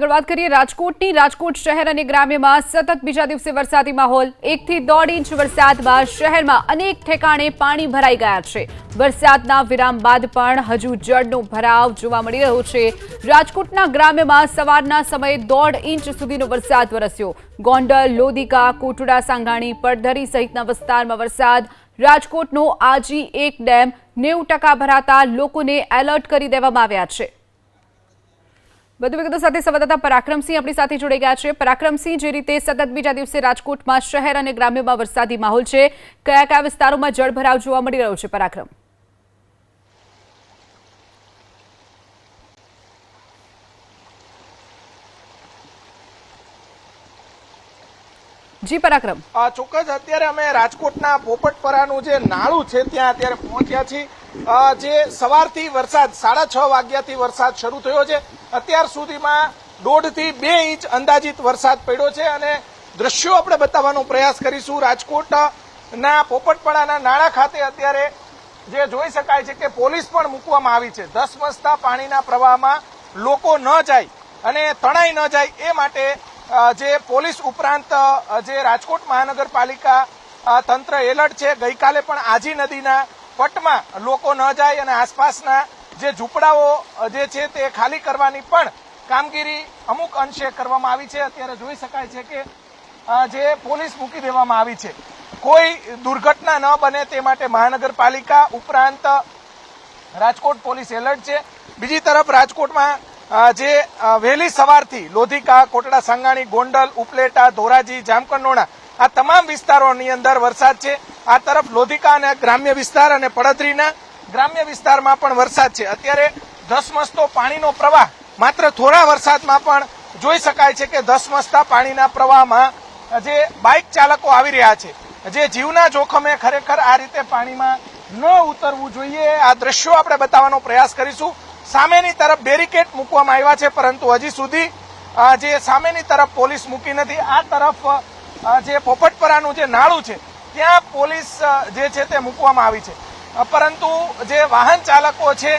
આગળ વાત કરીએ રાજકોટની. રાજકોટ શહેર અને ગ્રામ્યમાં સતત બીજા દિવસે વરસાદી માહોલ. એકથી દોઢ ઇંચ વરસાદમાં શહેરમાં અનેક ઠેકાણે પાણી ભરાઈ ગયા છે. વરસાદના વિરામ બાદ પણ હજુ જળનો ભરાવ જોવા મળી રહ્યો છે. રાજકોટના ગ્રામ્યમાં સવારના સમયે દોઢ ઇંચ સુધીનો વરસાદ વરસ્યો. ગોંડલ લોધિકા કોટડા, સાંગાણી, પડધરી સહિતના વિસ્તારમાં વરસાદ. રાજકોટનો આજી એક ડેમ નેવું ટકા ભરાતા લોકોને એલર્ટ કરી દેવામાં આવ્યા છે. વધુ વિગતો સાથે સંવાદદાતા પરાક્રમસિંહ આપણી સાથે જોડાઈ ગયા છે. પરાક્રમસિંહ જે રીતે સતત બીજા દિવસે રાજકોટમાં શહેર અને ગ્રામ્યમાં વરસાદી માહોલ છે, કયા કયા વિસ્તારોમાં જળભરાવ જોવા મળી રહ્યો છે પરાક્રમ? જી પરાક્રમ. ચોક્કસ, અત્યારે અમે રાજકોટના પોપટપરાનું જે નાળું છે, ત્યાં અત્યારે પહોંચ્યા છીએ. જે સવારથી વરસાદ, સાડા છ વાગ્યાથી વરસાદ શરૂ થયો છે. અત્યાર સુધીમાં દોઢથી બે ઇંચ અંદાજિત વરસાદ પડ્યો છે અને દ્રશ્યો આપણે બતાવવાનો પ્રયાસ કરીશું. રાજકોટના પોપટપાડાના નાળા ખાતે અત્યારે જે જોઈ શકાય છે કે પોલીસ પણ મૂકવામાં આવી છે. ધસમસતા પાણીના પ્રવાહમાં લોકો ન જાય અને તણાઈ ન જાય એ માટે જે પોલીસ ઉપરાંત જે રાજકોટ મહાનગરપાલિકા તંત્ર એલર્ટ છે. ગઈકાલે પણ આજી નદીના પટમાં લોકો ન જાય અને આસપાસના જે ઝૂંપડાઓ જે છે તે ખાલી કરવાની પણ કામગીરી અમુક અંશે કરવામાં આવી છે. અત્યારે જોઈ શકાય છે કે જે પોલીસ મૂકી દેવામાં આવી છે. કોઈ દુર્ઘટના ન બને તે માટે મહાનગરપાલિકા ઉપરાંત રાજકોટ પોલીસ એલર્ટ છે. બીજી તરફ રાજકોટમાં જે વહેલી સવારથી લોધિકા, કોટડા, સાંગાણી, ગોંડલ, ઉપલેટા, ધોરાજી, જામકંડોણા આ તમામ વિસ્તારોની અંદર વરસાદ છે. આ તરફ લોધિકા અને ગ્રામ્ય વિસ્તાર અને પડતરીના ગ્રામ્ય વિસ્તારમાં પણ વરસાદ છે. અત્યારે ધસમસતો પાણીનો પ્રવાહ માત્ર થોડા વરસાદમાં પણ જોઈ શકાય છે કે ધસમસતા પાણીના પ્રવાહમાં જે બાઇક ચાલકો આવી રહ્યા છે, જે જીવના જોખમે ખરેખર આ રીતે પાણીમાં ન ઉતરવું જોઈએ. આ દ્રશ્યો આપણે બતાવવાનો પ્રયાસ કરીશું. સામેની તરફ બેરિકેડ મૂકવામાં આવ્યા છે, પરંતુ હજી સુધી જે સામેની તરફ પોલીસ મૂકી નથી. આ તરફ જે પોપટપરાનું જે નાળું છે ત્યાં પોલીસ જે છે તે મૂકવામાં આવી છે. પરંતુ જે વાહન ચાલકો છે,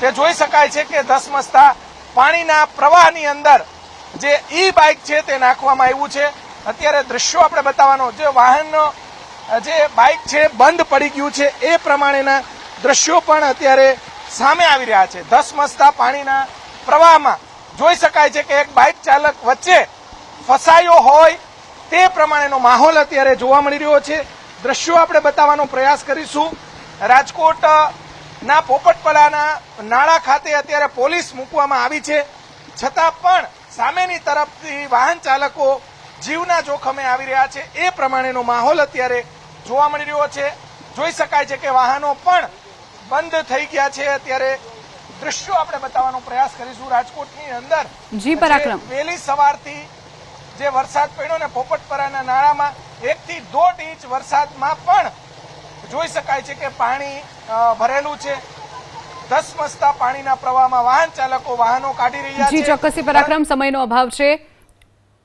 તે જોઈ શકાય છે કે ધસમસતા પાણીના પ્રવાહની અંદર જે ઈ બાઇક છે તે નાખવામાં આવ્યું છે. અત્યારે દ્રશ્યો આપણે બતાવવાનો. જે વાહનનો જે બાઇક છે બંધ પડી ગયું છે, એ પ્રમાણેના દ્રશ્યો પણ અત્યારે સામે આવી રહ્યા છે. ધસમસતા પાણીના પ્રવાહમાં. જોઈ શકાય છે કે એક બાઇક ચાલક વચ્ચે ફસાયો હોય તે પ્રમાણેનો માહોલ અત્યારે જોવા મળી રહ્યો છે. દ્રશ્યો આપણે બતાવવાનો પ્રયાસ કરીશું. રાજકોટ અ, ના પોપટપરાના નાળા ખાતે અત્યારે પોલીસ મૂકવામાં આવી છે. છતાં પણ સામેની તરફથી વાહન ચાલકો જીવના જોખમે આવી રહ્યા છે. એ પ્રમાણેનો માહોલ અત્યારે જોવા મળી રહ્યો છે. જોઈ શકાય છે કે વાહનો પણ બંધ થઈ ગયા છે. અત્યારે દ્રશ્યો આપણે બતાવવાનો પ્રયાસ કરીશું. રાજકોટની અંદર જી, પરાક્રમ. વહેલી સવારથી જે વરસાદ પડ્યો ને પોપટપરાના નાળામાં એક થી દોઢ ઇંચ વરસાદમાં પણ જોઈ શકાય છે કે પાણી ભરેલું છે. ધસમસતા પાણીના પ્રવાહમાં વાહન ચાલકો વાહનો કાઢી રહ્યા છે. ચોક્કસથી પરાક્રમ સમયનો અભાવ છે.